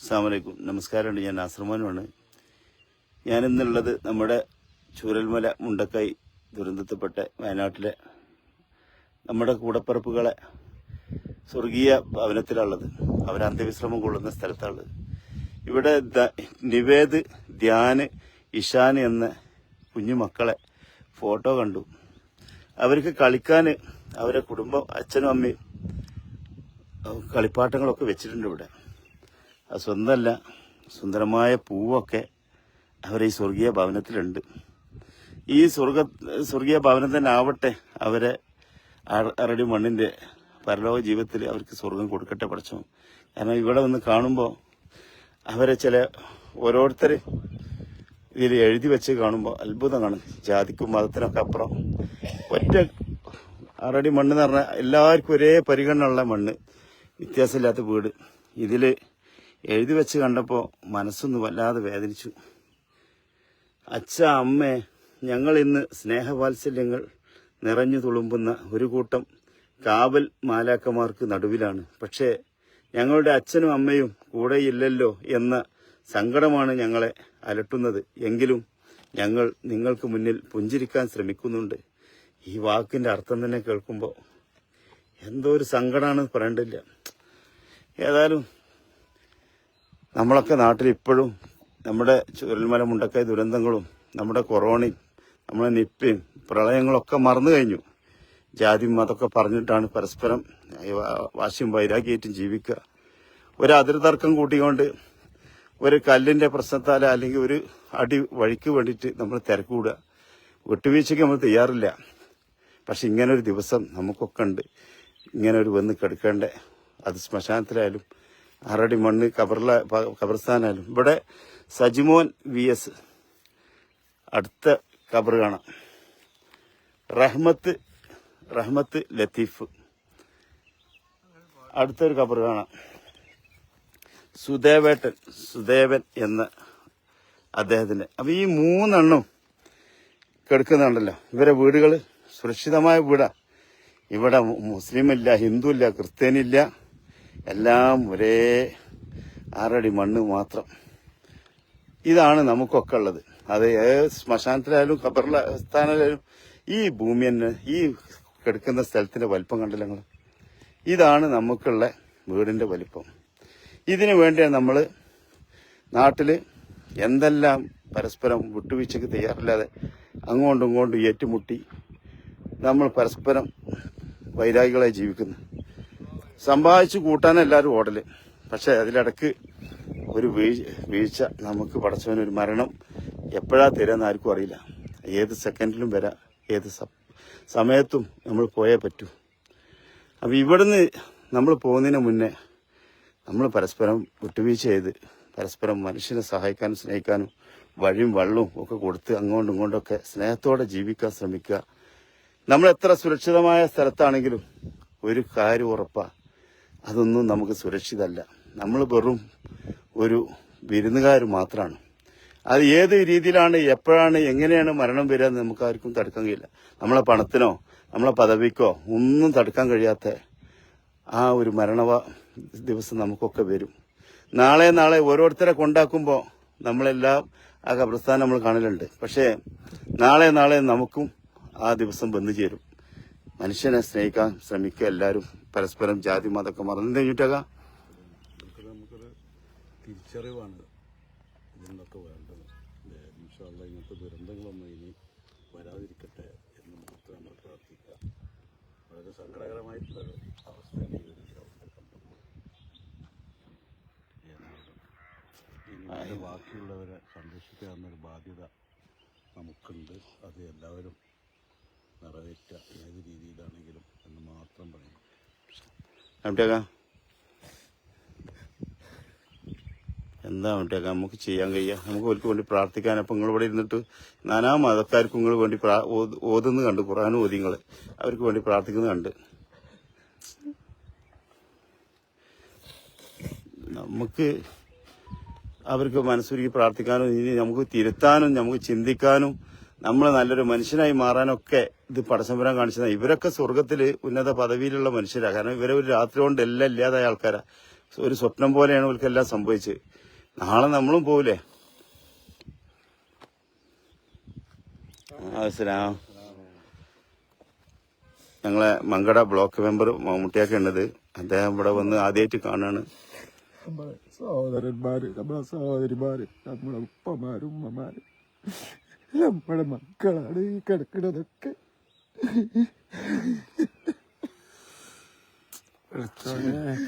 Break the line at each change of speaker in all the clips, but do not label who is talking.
അസ്സാമലൈക്കും നമസ്കാരമുണ്ട്. ഞാൻ നാസർമാനുമാണ്. ഞാനിന്നുള്ളത് നമ്മുടെ ചൂരൽമല മുണ്ടക്കൈ ദുരന്തത്തിൽപ്പെട്ട വയനാട്ടിലെ നമ്മുടെ കൂടപ്പിറപ്പുകളെ സ്വർഗീയ ഭവനത്തിലുള്ളത് അവർ അന്ത്യവിശ്രമം കൊള്ളുന്ന സ്ഥലത്താണുള്ളത് ഇവിടെ നിവേദ് ധ്യാന് ഇഷാൻ എന്ന കുഞ്ഞു മക്കളെ ഫോട്ടോ കണ്ടു. അവർക്ക് കളിക്കാൻ അവരെ കുടുംബം അച്ഛനും അമ്മയും കളിപ്പാട്ടങ്ങളൊക്കെ വെച്ചിട്ടുണ്ട് ഇവിടെ. അത് സ്വന്തമല്ല. സുന്ദരമായ പൂവൊക്കെ അവരെ ഈ സ്വർഗീയ ഭവനത്തിലുണ്ട്. ഈ സ്വർഗ സ്വർഗീയ ഭവനം തന്നെ ആവട്ടെ അവരെ അറ- അറടി മണ്ണിന്റെ പരലോക ജീവിതത്തിൽ അവർക്ക് സ്വർഗം കൊടുക്കട്ടെ പഠിച്ചു കാരണം ഇവിടെ വന്ന് കാണുമ്പോൾ അവരെ ചില ഓരോരുത്തർ ഇതിൽ എഴുതി വെച്ച് കാണുമ്പോൾ അത്ഭുതമാണ് ജാതിക്കും മതത്തിനൊക്കെ അപ്പുറം. ഒറ്റ അറടി മണ്ണ് എന്ന് പറഞ്ഞാൽ എല്ലാവർക്കും ഒരേ പരിഗണന ഉള്ള മണ്ണ്. വ്യത്യാസമില്ലാത്ത വീട്. ഇതിൽ എഴുതി വെച്ച് കണ്ടപ്പോൾ മനസ്സൊന്ന് വല്ലാതെ വേദനിച്ചു. അച്ഛ അമ്മേ ഞങ്ങൾ ഇന്ന് സ്നേഹവാത്സല്യങ്ങൾ നിറഞ്ഞു തുളുമ്പുന്ന ഒരു കൂട്ടം കാവൽ മാലാക്കമാർക്ക് നടുവിലാണ്. പക്ഷേ ഞങ്ങളുടെ അച്ഛനും അമ്മയും കൂടെയില്ലല്ലോ എന്ന സങ്കടമാണ് ഞങ്ങളെ അലട്ടുന്നത്. എങ്കിലും ഞങ്ങൾ നിങ്ങൾക്ക് മുന്നിൽ പുഞ്ചിരിക്കാൻ ശ്രമിക്കുന്നുണ്ട്. ഈ വാക്കിന്റെ അർത്ഥം തന്നെ കേൾക്കുമ്പോൾ എന്തോ ഒരു സങ്കടമാണെന്ന് പറയണ്ടില്ല. ഏതായാലും നമ്മളൊക്കെ നാട്ടിൽ ഇപ്പോഴും നമ്മുടെ ചുരൽമല മുണ്ടക്കായ ദുരന്തങ്ങളും നമ്മുടെ കൊറോണയും നമ്മുടെ നിപ്പയും പ്രളയങ്ങളൊക്കെ മറന്നു കഴിഞ്ഞു. ജാതി മതമൊക്കെ പറഞ്ഞിട്ടാണ് പരസ്പരം വാശിയും വൈരാഗ്യമായിട്ടും ജീവിക്കുക. ഒരു അതിർതർക്കം കൂട്ടിക്കൊണ്ട് ഒരു കല്ലിന്റെ പ്രശ്നത്താല അല്ലെങ്കിൽ ഒരു അടി വഴിക്ക് വേണ്ടിയിട്ട് നമ്മൾ തിരക്കൂടുക വിട്ടുവീഴ്ചയ്ക്ക് നമ്മൾ തയ്യാറില്ല. പക്ഷെ ഇങ്ങനെ ഒരു ദിവസം നമുക്കൊക്കെ ഉണ്ട്. ഇങ്ങനെ ഒരു വന്ന് കിടക്കേണ്ട. അത് ശ്മശാനത്തിലായാലും ആറടി മണ്ണ് കബറില കബർസ്ഥാനായാലും. ഇവിടെ സജിമോൻ വി എസ്. അടുത്ത കബർ കാണാം. റഹ്മത്ത് റഹ്മത്ത് ലത്തീഫ്. അടുത്തൊരു കബർ കാണാം. സുദേവേട്ടൻ സുദേവൻ എന്ന അദ്ദേഹത്തിന്റെ അപ്പം ഈ മൂന്നെണ്ണം കിടക്കുന്നുണ്ടല്ലോ. ഇവരെ വീടുകൾ സുരക്ഷിതമായ വീടാണ് ഇവിടെ മുസ്ലിമില്ല ഹിന്ദു ഇല്ല ക്രിസ്ത്യാനില്ല. എല്ലാം ഒരേ ആറടി മണ്ണ് മാത്രം. ഇതാണ് നമുക്കൊക്കെ ഉള്ളത്. അത് ശ്മശാനത്തിലായാലും ഖബറിലെ സ്ഥാനത്തിലായാലും ഈ ഭൂമി തന്നെ ഈ കിടക്കുന്ന സ്ഥലത്തിന്റെ വലിപ്പം കണ്ടില്ല നിങ്ങൾ ഇതാണ് നമുക്കുള്ള വീടിന്റെ വലിപ്പം. ഇതിനു വേണ്ടിയാണ് നമ്മൾ നാട്ടിൽ എന്തെല്ലാം പരസ്പരം വിട്ടുവീഴ്ചക്ക് തയ്യാറില്ലാതെ അങ്ങോട്ടും ഇങ്ങോട്ടും ഏറ്റുമുട്ടി നമ്മൾ പരസ്പരം വൈരാഗികളായി ജീവിക്കുന്നു. സമ്പാദിച്ചു കൂട്ടാൻ എല്ലാവരും ഓടൽ. പക്ഷെ അതിലിടക്ക് ഒരു വീഴ്ച വീഴ്ച നമുക്ക് പടച്ചവന് ഒരു മരണം എപ്പോഴാ തരാന്ന് ആർക്കും അറിയില്ല. ഏത് സെക്കൻഡിലും വരാം ഏത് സമയത്തും നമ്മൾ പോയേ പറ്റൂ. അപ്പം ഇവിടുന്ന് നമ്മൾ പോകുന്നതിന് മുന്നേ നമ്മൾ പരസ്പരം വിട്ടുവീഴ്ച ചെയ്ത് പരസ്പരം മനുഷ്യനെ സഹായിക്കാനും സ്നേഹിക്കാനും വഴിയും വള്ളവും ഒക്കെ കൊടുത്ത് അങ്ങോട്ടും ഇങ്ങോട്ടൊക്കെ സ്നേഹത്തോടെ ജീവിക്കാൻ ശ്രമിക്കുക. നമ്മൾ എത്ര സുരക്ഷിതമായ സ്ഥലത്താണെങ്കിലും ഒരു കാര്യം ഉറപ്പാ. അതൊന്നും നമുക്ക് സുരക്ഷിതമല്ല നമ്മൾ വെറും ഒരു വിരുന്നുകാർ മാത്രമാണ് അത് ഏത് രീതിയിലാണ് എപ്പോഴാണ് എങ്ങനെയാണ് മരണം വരിക എന്ന് നമുക്ക് ആർക്കും തടുക്കാൻ കഴിയില്ല. നമ്മളെ പണത്തിനോ നമ്മളെ പദവിക്കോ ഒന്നും തടുക്കാൻ കഴിയാത്ത ആ ഒരു മരണ ദിവസം നമുക്കൊക്കെ വരും. നാളെ നാളെ ഓരോരുത്തരെ കൊണ്ടാക്കുമ്പോൾ നമ്മളെല്ലാം ആ കബ്രസ്ഥാനം നമ്മൾ കാണലുണ്ട്. പക്ഷേ നാളെ നാളെ നമുക്കും ആ ദിവസം വന്നു ചേരും. മനുഷ്യനെ സ്നേഹിക്കാൻ ശ്രമിക്കുക എല്ലാവരും. പരസ്പരം ജാതി മതമൊക്കെ മറന്നു കഴിഞ്ഞിട്ടേക്കാം
നമുക്ക് നമുക്കൊരു തിരിച്ചറിവാണ്. ഇതിനൊക്കെ വേണ്ടത്. ഇൻഷാല്ല ഇങ്ങനത്തെ ദുരന്തങ്ങളൊന്നും ഇനി വരാതിരിക്കട്ടെ എന്ന് മാത്രം നമ്മൾ പ്രാർത്ഥിക്കുക. വളരെ സങ്കടകരമായിട്ടുള്ള അവസ്ഥയാണ് ഈ ഒരു ഇനി ബാക്കിയുള്ളവരെ സംരക്ഷിക്കുക എന്നൊരു ബാധ്യത നമുക്കുണ്ട്. അത് എല്ലാവരും നിറവേറ്റുക ഏത് രീതിയിലാണെങ്കിലും എന്ന് മാത്രം പറയുന്നു
അവിട്ടേക്കാം എന്താ അവിട്ടേക്കാം നമുക്ക് ചെയ്യാൻ കഴിയുക നമുക്ക് അവർക്ക് വേണ്ടി പ്രാർത്ഥിക്കാൻ. അപ്പം നിങ്ങൾ ഇവിടെ ഇരുന്നിട്ട് നാനാ മതക്കാർക്കും നിങ്ങൾ വേണ്ടി പ്രാ- ഓത്- ഓതുന്നത് കണ്ട് ഖുറാനും ഓതി അവർക്ക് വേണ്ടി പ്രാർത്ഥിക്കുന്നത് കണ്ട്. നമുക്ക് അവർക്ക് മനസ്സൊരുക്കി പ്രാർത്ഥിക്കാനും ഇനി നമുക്ക് തിരുത്താനും നമുക്ക് ചിന്തിക്കാനും നമ്മൾ നല്ലൊരു മനുഷ്യനായി മാറാനൊക്കെ ഇത് പടസംബരം കാണിച്ചതാണ് ഇവരൊക്കെ സ്വർഗത്തിൽ ഉന്നത പദവിയിലുള്ള മനുഷ്യരാണ് കാരണം ഇവരെ ഒരു രാത്രി കൊണ്ട് എല്ലാം ഇല്ലാതായ ആൾക്കാരാണ് ഒരു സ്വപ്നം പോലെയാണ് ഇവർക്കെല്ലാം സംഭവിച്ചത്. നാളെ നമ്മളും പോവില്ലേ ഞങ്ങളെ മങ്കട ബ്ലോക്ക് മെമ്പർ മമ്മൂട്ടിയൊക്കെ ഉള്ളത്. അദ്ദേഹം ഇവിടെ വന്ന് ആദ്യമായിട്ട്
കാണാണ്. സഹോദരന്മാര് നമ്മളെ സഹോദരിമാര് നമ്മളെ ഉപ്പമാരും ഉമ്മമാരും. നമ്മുടെ മക്കളാണ് ഈ കിടക്കുന്നതൊക്കെ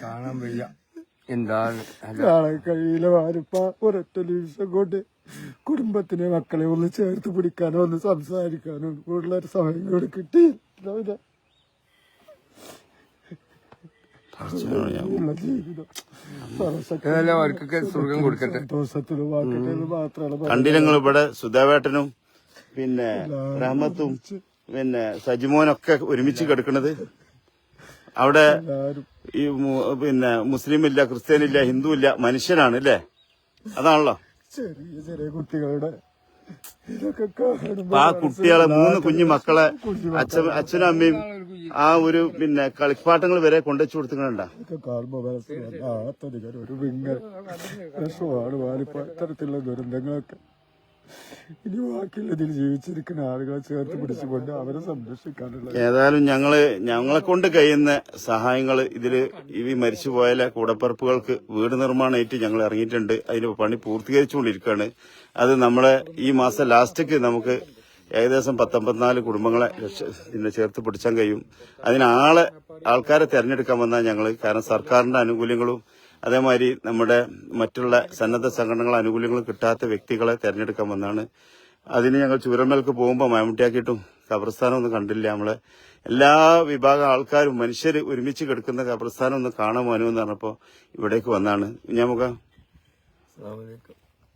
കാണാൻ വയ്യ. എന്താണ്
കാണാൻ കഴിയില്ല വാരിപ്പ. ഒരൊറ്റ നിമിഷം കൊണ്ട് കുടുംബത്തിനെ മക്കളെ ഒന്ന് ചേർത്ത് പിടിക്കാനോ ഒന്ന് സംസാരിക്കാനോ കൂടുതലൊരു സമയം കൂടെ കിട്ടിയില്ല ഉള്ള ജീവിതം
ഏതായാലും അവർക്കൊക്കെ സ്വർഗം കൊടുക്കട്ടെ.
കണ്ടില്ലങ്ങൾ ഇവിടെ സുധാവേട്ടനും പിന്നെ റഹ്മത്തും പിന്നെ സജിമോനൊക്കെ ഒരുമിച്ച് കിടക്കുന്നത് അവിടെ ഈ പിന്നെ മുസ്ലിം ഇല്ല ക്രിസ്ത്യൻ ഇല്ല ഹിന്ദു ഇല്ല മനുഷ്യനാണ് അല്ലേ? അതാണല്ലോ.
ചെറിയ ചെറിയ കുട്ടികളുടെ
ആ കുട്ടികളെ മൂന്ന് കുഞ്ഞു മക്കളെ അച്ഛൻ അച്ഛനും അമ്മയും ആ ഒരു പിന്നെ കളിപ്പാട്ടങ്ങൾ വരെ കൊണ്ടുവച്ചു കൊടുത്തിട്ടുണ്ട?
ഒരു വിങ്ങൽ. രസമാണ് വാലിപ്പ ഇത്തരത്തിലുള്ള ദുരന്തങ്ങളൊക്കെ. ഇനി ബാക്കിയുള്ളതിൽ ജീവിച്ചിരിക്കുന്ന ആളുകളെ ചേർത്ത് പിടിച്ചുകൊണ്ട് അവരെ സംരക്ഷിക്കാനുള്ള
ഏതായാലും ഞങ്ങൾ ഞങ്ങളെ കൊണ്ട് കഴിയുന്ന സഹായങ്ങൾ ഇതിൽ ഈ മരിച്ചുപോയാലെ കൂടപ്പറപ്പുകൾക്ക് വീട് നിർമ്മാണമായിട്ട് ഞങ്ങൾ ഇറങ്ങിയിട്ടുണ്ട്. അതിന് പണി പൂർത്തീകരിച്ചുകൊണ്ടിരിക്കുകയാണ്. അത് നമ്മളെ ഈ മാസം ലാസ്റ്റക്ക് നമുക്ക് ഏകദേശം പത്തൊമ്പത്തിനാല് കുടുംബങ്ങളെ പിന്നെ ചേർത്ത് പിടിച്ചാൻ കഴിയും. അതിനാളെ ആൾക്കാരെ തെരഞ്ഞെടുക്കാൻ വന്നാൽ ഞങ്ങൾ കാരണം സർക്കാരിന്റെ ആനുകൂല്യങ്ങളും അതേമാതിരി നമ്മുടെ മറ്റുള്ള സന്നദ്ധ സംഘടനകൾ ആനുകൂല്യങ്ങൾ കിട്ടാത്ത വ്യക്തികളെ തെരഞ്ഞെടുക്കാൻ വന്നാണ്. അതിന് ഞങ്ങൾ ചൂരമേൽക്ക് പോകുമ്പോൾ മമ്മൂട്ടിയാക്കിയിട്ടും ഖബർസ്ഥാനം ഒന്നും കണ്ടില്ല നമ്മളെ. എല്ലാ വിഭാഗം ആൾക്കാരും മനുഷ്യർ ഒരുമിച്ച് കിടക്കുന്ന ഖബർസ്ഥാനം ഒന്ന് കാണാൻ എന്ന് പറഞ്ഞപ്പോൾ ഇവിടേക്ക് വന്നാണ്. ഞാൻ
മുഖം.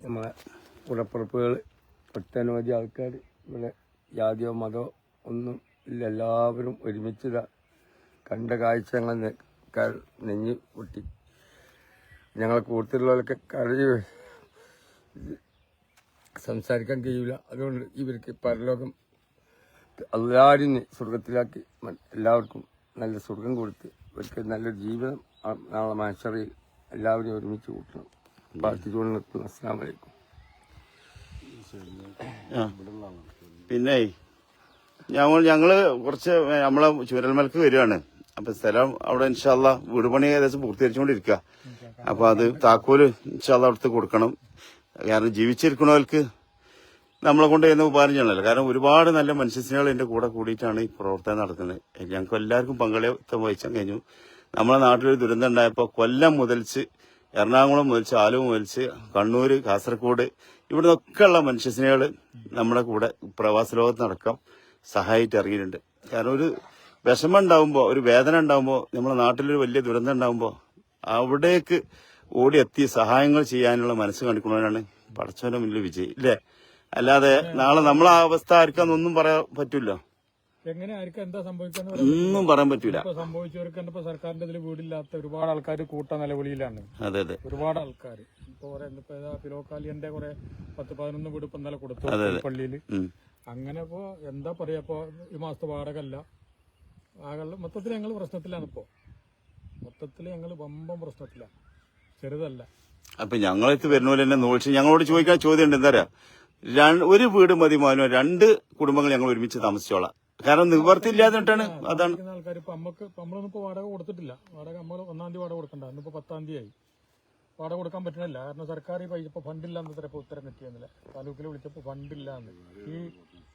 നമ്മളെ ഉടപ്പുറപ്പുകൾ ഒട്ടനവധി ആൾക്കാർ ഇവിടെ ജാതിയോ മതമോ ഒന്നും ഇല്ല. എല്ലാവരും ഒരുമിച്ച് കണ്ട കാഴ്ച ഞങ്ങൾ നെഞ്ഞ് പൊട്ടി ഞങ്ങളെ കൂട്ടത്തിലുള്ളവരൊക്കെ. ഇത് സംസാരിക്കാൻ കഴിയില്ല അതുകൊണ്ട് ഇവർക്ക് പരലോകം എല്ലാവരും സ്വർഗത്തിലാക്കി എല്ലാവർക്കും നല്ല സ്വർഗം കൊടുത്ത് ഇവർക്ക് നല്ലൊരു ജീവിതം നാളെ മനുഷ്യറിയിൽ എല്ലാവരും ഒരുമിച്ച് കൂട്ടണം. പ്രാർത്ഥിച്ചുകൊണ്ട് നിർത്തുന്നു. അസ്സാം വലൈക്കും
പിന്നെ ഞങ്ങൾ ഞങ്ങൾ കുറച്ച് നമ്മളെ ചുരൽമലക്ക് വരികയാണ്. അപ്പൊ സ്ഥലം അവിടെ ഇൻഷാല്ല വീട് പണി ഏകദേശം പൂർത്തീകരിച്ചുകൊണ്ടിരിക്കുക അപ്പൊ അത് താക്കോൽ ഇൻഷാല്ല അവിടുത്തെ കൊടുക്കണം. കാരണം ജീവിച്ചിരിക്കണവർക്ക് നമ്മളെ കൊണ്ട് ചെയ്യുന്ന ഉപകാരം ചെയ്യണമല്ലോ കാരണം ഒരുപാട് നല്ല മനുഷ്യസ്നേഹികൾ എന്റെ കൂടെ കൂടിയിട്ടാണ് ഈ പ്രവർത്തനം നടക്കുന്നത് ഞങ്ങൾക്ക് എല്ലാവർക്കും പങ്കാളിത്തം വഹിച്ചാൽ കഴിഞ്ഞു. നമ്മളെ നാട്ടിലൊരു ദുരന്തം ഉണ്ടായപ്പോൾ കൊല്ലം മുതൽച്ച് എറണാകുളം മുതൽച്ച് ആലുവ മുതൽച്ച് കണ്ണൂര് കാസർഗോഡ് ഇവിടെ നിന്നൊക്കെയുള്ള മനുഷ്യസ്നേഹികൾ നമ്മുടെ കൂടെ പ്രവാസ ലോകത്ത് നടക്കാം സഹായിട്ട് ഇറങ്ങിയിട്ടുണ്ട് കാരണം ഒരു വിഷമം ഉണ്ടാവുമ്പോൾ ഒരു വേദന ഉണ്ടാവുമ്പോൾ നമ്മുടെ നാട്ടിലൊരു വലിയ ദുരന്തം ഉണ്ടാവുമ്പോൾ അവിടേക്ക് ഓടിയെത്തി സഹായങ്ങൾ ചെയ്യാനുള്ള മനസ്സ് കാണിക്കുന്നവരാണ് പടച്ചോന്റെ മുന്നിൽ വിജയ്. ഇല്ലേ? അല്ലാതെ നാളെ നമ്മളെ ആ അവസ്ഥ ആർക്കാന്നൊന്നും പറയാൻ പറ്റൂല.
എങ്ങനെ ആർക്കും എന്താ സംഭവിക്കാന്ന്
ഒന്നും പറയാൻ പറ്റൂല.
സംഭവിച്ചവർക്ക് ഇപ്പൊ സർക്കാരിന്റെ ഇതിൽ വീടില്ലാത്ത ഒരുപാട് ആൾക്കാർ കൂട്ട നിലവിളിയിലാണ്.
അതെ അതെ.
ഒരുപാട് ആൾക്കാർ ഇപ്പൊ ഫിലോക്കാലിയന്റെ കുറെ പത്ത് പതിനൊന്ന് വീട് ഇപ്പൊ ഇന്നലെ കൊടുത്തു. പള്ളിയിൽ അങ്ങനെ ഇപ്പോ എന്താ പറയാ ഇപ്പൊ ഈ മാസത്തെ വാടകല്ല ആകെ മൊത്തത്തിൽ ഞങ്ങൾ പ്രശ്നത്തിലാണ് ഇപ്പോ. മൊത്തത്തിൽ ഞങ്ങൾ വമ്പം പ്രശ്നത്തിലാണ്. ചെറുതല്ല.
അപ്പൊ ഞങ്ങളെത്തി വരുന്ന പോലെ തന്നെ നോക്കി ഞങ്ങളോട് ചോദിക്കാൻ ചോദ്യം ഉണ്ട്. എന്താ പറയാ? ഒരു വീട് മതി മാനോ രണ്ട് കുടുംബങ്ങൾ ഞങ്ങൾ ഒരുമിച്ച് താമസിച്ചോളാം. കാരണം നിവർത്തിയില്ലാതിട്ടാണ് അതാണ്.
ആൾക്കാർ ഇപ്പൊ അമ്മയ്ക്ക് നമ്മളൊന്നും ഇപ്പൊ വാടക കൊടുത്തിട്ടില്ല. വാടക നമ്മൾ ഒന്നാം തീയതി വാടക കൊടുക്കണ്ട. ഇന്നിപ്പോ പത്താം തീയതി ആയി. വാടക കൊടുക്കാൻ പറ്റണില്ല കാരണം സർക്കാർ ഈ പൈസ ഇപ്പൊ ഫണ്ടില്ല ഇപ്പൊ ഉത്തരം കിട്ടിയെന്നില്ല. താലൂക്കിൽ വിളിച്ചപ്പോ ഫണ്ടില്ല എന്ന് ഈ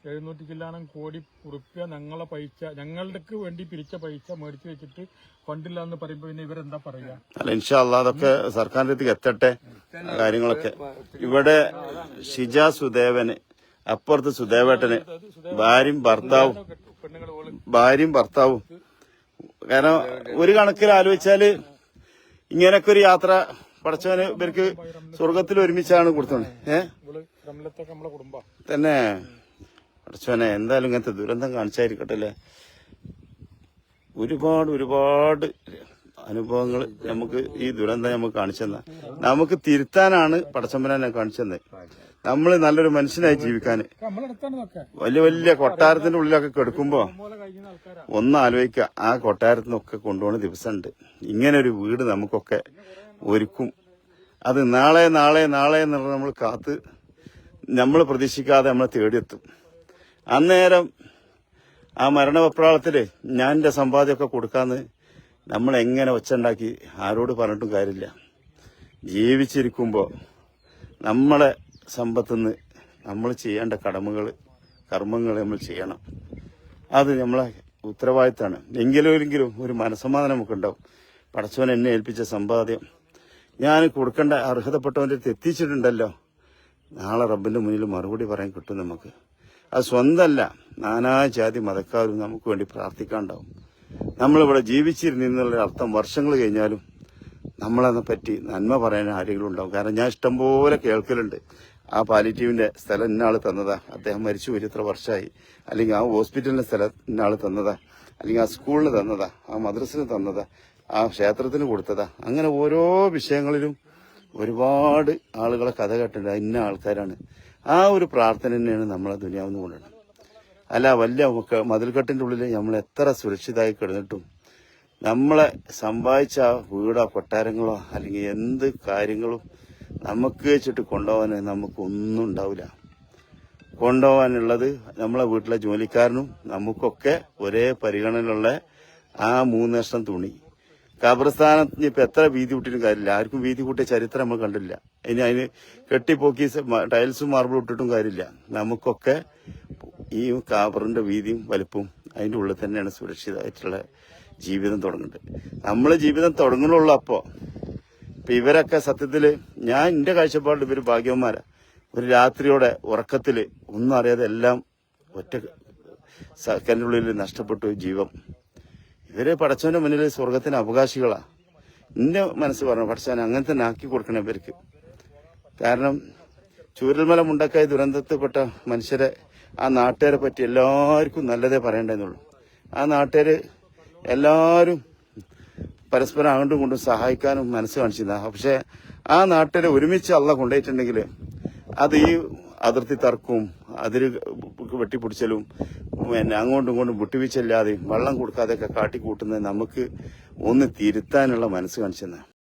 എഴുന്നൂറ്റി ചില്ലാനം കോടി ഉറുപ്പ്യ ഞങ്ങളെ പൈസ ഞങ്ങൾക്ക് വേണ്ടി പിരിച്ച പൈസ മേടിച്ചു വെച്ചിട്ട് ഫണ്ടില്ല എന്ന് പറയുമ്പോ പിന്നെ ഇവരെന്താ പറയാ?
അല്ല ഇൻഷാല്ല അതൊക്കെ സർക്കാരിന്റെ അടുത്തേക്ക് എത്തട്ടെ കാര്യങ്ങളൊക്കെ. ഇവിടെ ഷിജ സുദേവന് അപ്പുറത്ത് സുദേവേട്ടന് ഭാര്യയും ഭർത്താവും ഭാര്യയും ഭർത്താവും. കാരണം ഒരു കണക്കിൽ ആലോചിച്ചാൽ ഇങ്ങനൊക്കെ ഒരു യാത്ര പടച്ചവന് ഇവർക്ക് സ്വർഗത്തിൽ ഒരുമിച്ചാണ് കൊടുത്തത്. ഏ?
ഇവൾ റംലത്തൊക്കെ നമ്മളെ കുടുംബ.
തന്നെ. പടച്ചവനെ എന്തായാലും ഇങ്ങനത്തെ ദുരന്തം കാണിച്ചായിരിക്കട്ടെ അല്ലേ? ഒരുപാട് ഒരുപാട് അനുഭവങ്ങൾ നമുക്ക് ഈ ദുരന്തം നമുക്ക് കാണിച്ചെന്ന നമുക്ക് തിരുത്താനാണ് പടച്ചമ്പനെ കാണിച്ചെന്ന് നമ്മൾ നല്ലൊരു മനുഷ്യനായി ജീവിക്കാൻ. വലിയ വലിയ കൊട്ടാരത്തിന്റെ ഉള്ളിലൊക്കെ കെടുക്കുമ്പോ ഒന്ന് ആലോചിക്കുക. ആ കൊട്ടാരത്തിൽ നിന്നൊക്കെ കൊണ്ടുപോകുന്ന ദിവസമുണ്ട്. ഇങ്ങനെ ഒരു വീട് നമുക്കൊക്കെ ഒരുക്കും. അത് നാളെ നാളെ നാളെ എന്നുള്ള നമ്മൾ കാത്ത് നമ്മൾ പ്രതീക്ഷിക്കാതെ നമ്മളെ തേടിയെത്തും. അന്നേരം ആ മരണവെപ്രാളത്തിൽ ഞാൻ എന്റെ സമ്പാദ്യമൊക്കെ കൊടുക്കാന്ന് നമ്മൾ എങ്ങനെ ഒച്ചുണ്ടാക്കി ആരോട് പറഞ്ഞിട്ടും കാര്യമില്ല. ജീവിച്ചിരിക്കുമ്പോൾ നമ്മളെ സമ്പത്തുനിന്ന് നമ്മൾ ചെയ്യേണ്ട കടമകൾ കർമ്മങ്ങൾ നമ്മൾ ചെയ്യണം. അത് നമ്മളെ ഉത്തരവാദിത്തമാണ് എങ്കിലും എങ്കിലും ഒരു മനസ്സമാധാനം നമുക്ക് ഉണ്ടാവും പടച്ചവൻ എന്നെ ഏൽപ്പിച്ച സമ്പാദ്യം. ഞാൻ കൊടുക്കേണ്ട അർഹതപ്പെട്ടവന്റെ എത്തിച്ചിട്ടുണ്ടല്ലോ. നാളെ റബ്ബിന്റെ മുന്നിൽ മറുപടി പറയാൻ കിട്ടും നമുക്ക്. അത് സ്വന്തമല്ല നാനാ ജാതി മതക്കാരും നമുക്ക് വേണ്ടി പ്രാർത്ഥിക്കാണ്ടാവും നമ്മളിവിടെ ജീവിച്ചിരുന്നുള്ള അർത്ഥം വർഷങ്ങൾ കഴിഞ്ഞാലും നമ്മളതിനെ പറ്റി നന്മ പറയാൻ ആരെങ്കിലും ഉണ്ടാവും കാരണം ഞാൻ ഇഷ്ടംപോലെ കേൾക്കലുണ്ട്. ആ പാലിറ്റീവിന്റെ സ്ഥലം ഇന്നാൾ തന്നതാ. അദ്ദേഹം മരിച്ചു പോയി ഇത്ര വർഷമായി. അല്ലെങ്കിൽ ആ ഹോസ്പിറ്റലിന്റെ സ്ഥലം ഇന്നാൾ തന്നതാ. അല്ലെങ്കിൽ ആ സ്കൂളിന് തന്നതാ. ആ മദ്രസിന് തന്നതാ. ആ ക്ഷേത്രത്തിന് കൊടുത്തതാ. അങ്ങനെ ഓരോ വിഷയങ്ങളിലും ഒരുപാട് ആളുകളെ കഥ കേട്ടിട്ടുണ്ട്. ഇന്ന ആൾക്കാരാണ്. ആ ഒരു പ്രാർത്ഥന തന്നെയാണ് നമ്മളെ ദുനിയാവുന്ന കൊണ്ടുവരുന്നത്. അല്ല വലിയ മതിൽക്കെട്ടിന്റെ ഉള്ളിൽ നമ്മൾ എത്ര സുരക്ഷിതമായി കിടന്നിട്ടും നമ്മളെ സമ്പാദിച്ച വീടോ കൊട്ടാരങ്ങളോ അല്ലെങ്കിൽ എന്ത് കാര്യങ്ങളും നമുക്ക് വെച്ചിട്ട് കൊണ്ടുപോകാൻ നമുക്കൊന്നും ഉണ്ടാവില്ല. കൊണ്ടുപോകാനുള്ളത് നമ്മളെ വീട്ടിലെ ജോലിക്കാരനും നമുക്കൊക്കെ ഒരേ പരിഗണനയിലുള്ള ആ മൂന്ന് ലക്ഷം തുണി. ഖബർസ്ഥാനത്ത് ഇപ്പൊ എത്ര വീതി കൂട്ടിയിട്ടും കാര്യമില്ല. ആർക്കും വീതി കൂട്ടിയ ചരിത്രം നമ്മൾ കണ്ടില്ല ഇനി അതിന് കെട്ടിപ്പോക്കി ടൈൽസും മാർബിളും ഇട്ടിട്ടും കാര്യമില്ല. നമുക്കൊക്കെ ഈ കാബറിന്റെ വീതിയും വലുപ്പവും അതിന്റെ ഉള്ളിൽ തന്നെയാണ് സുരക്ഷിതമായിട്ടുള്ള ജീവിതം തുടങ്ങുന്നത് നമ്മൾ ജീവിതം തുടങ്ങണുള്ളൂ അപ്പോ. ഇപ്പം ഇവരൊക്കെ സത്യത്തിൽ ഞാൻ എന്റെ കാഴ്ചപ്പാടിൽ ഇവർ ഭാഗ്യവന്മാരാണ് ഒരു രാത്രിയോടെ ഉറക്കത്തിൽ ഒന്നും അറിയാതെ എല്ലാം ഒറ്റ സെക്കൻഡിനുള്ളിൽ നഷ്ടപ്പെട്ടു ജീവൻ ഇവരെ പടച്ചവന്റെ മുന്നിൽ സ്വർഗത്തിന് അവകാശികളാണ് എന്റെ മനസ്സ് പറഞ്ഞു പടച്ചവൻ അങ്ങനെ തന്നെ ആക്കി കൊടുക്കണം ഇവർക്ക്. കാരണം ചൂരൽമല മുണ്ടക്കായി ദുരന്തത്തിൽപ്പെട്ട മനുഷ്യരെ ആ നാട്ടുകാരെ പറ്റി എല്ലാവർക്കും നല്ലതേ പറയണ്ടെന്നുള്ളൂ. ആ നാട്ടുകാർ എല്ലാവരും പരസ്പരം അങ്ങോട്ടും കൊണ്ടും സഹായിക്കാനും മനസ്സ് കാണിച്ചിരുന്ന. പക്ഷെ ആ നാട്ടുകാരെ ഒരുമിച്ച് അള്ള കൊണ്ടുപോയിട്ടുണ്ടെങ്കിൽ അത് ഈ അതിർത്തി തർക്കവും അതിര് വെട്ടിപ്പിടിച്ചലും പിന്നെ അങ്ങോട്ടും ഇങ്ങോട്ടും വിട്ടുവീഴ്ചയില്ലാതെയും വെള്ളം കൊടുക്കാതെയൊക്കെ കാട്ടിക്കൂട്ടുന്നത് നമുക്ക് ഒന്ന് തിരുത്താനുള്ള മനസ്സ് കാണിച്ചെന്നാ